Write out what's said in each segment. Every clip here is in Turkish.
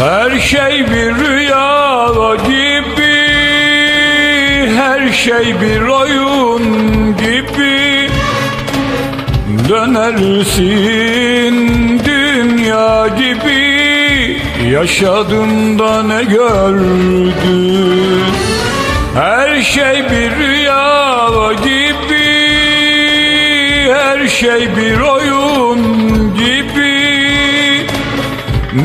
Her şey bir rüya gibi Her şey bir oyun gibi. Dönersin dünya gibi Yaşadığında ne gördün? Her şey bir rüya gibi Her şey bir oyun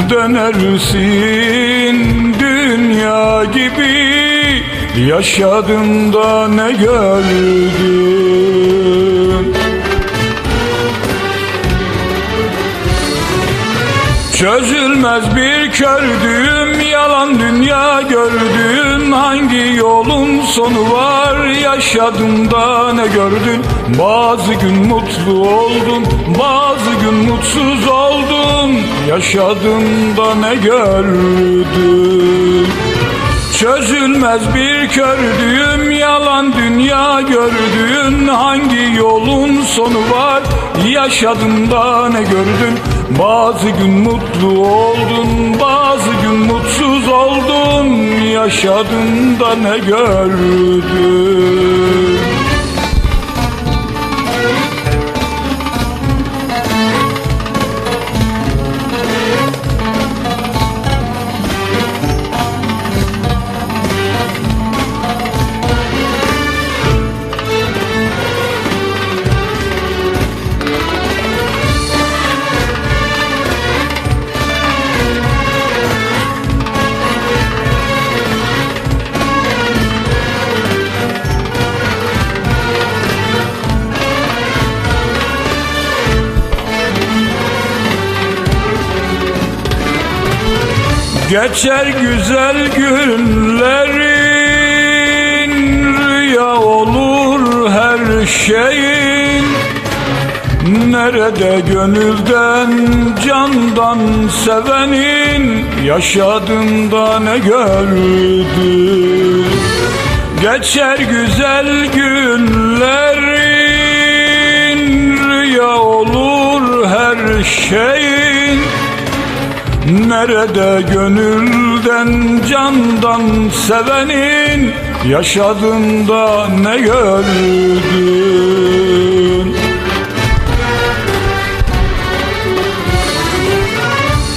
Dönersin dünya gibi Yaşadığında ne gördün? Çözülmez bir kördüğüm yalan dünya yolun sonu var yaşadığında ne gördün? Bazı gün mutlu oldun bazı gün mutsuz oldun. Yaşadığında ne gördün Çözülmez bir kördüğüm yalan dünya gördüğün Hangi yolun sonu var? Yaşadığında ne gördün? Bazı gün mutlu oldun bazı gün mutsuz oldun. Yaşadığında ne gördün Geçer güzel günlerin Rüya olur her şeyin. Nerede gönülden candan sevenin? Yaşadığında ne gördün? Geçer güzel günlerin Rüya olur her şeyin Nerede gönülden candan sevenin? Yaşadığında ne gördün?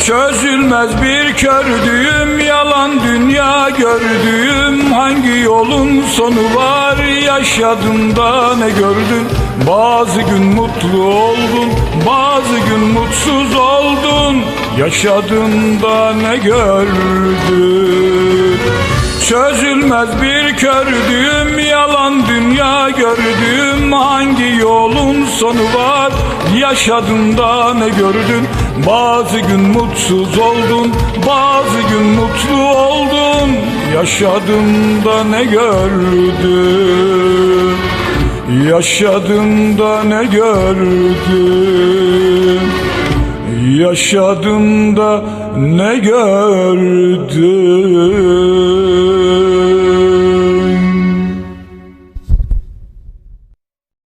Çözülmez bir kördüğüm yalan dünya gördüğüm. Hangi yolun sonu var? Yaşadığında ne gördün? Bazı gün mutlu oldun bazı gün mutsuz oldun Yaşadığında ne gördün Çözülmez bir kördüğüm yalan dünya gördüğüm Hangi yolun sonu var? Yaşadığında ne gördün? Bazı gün mutsuz oldun bazı gün mutlu oldun. Yaşadığında ne gördün Yaşadığında ne gördün Yaşadığında ne gördün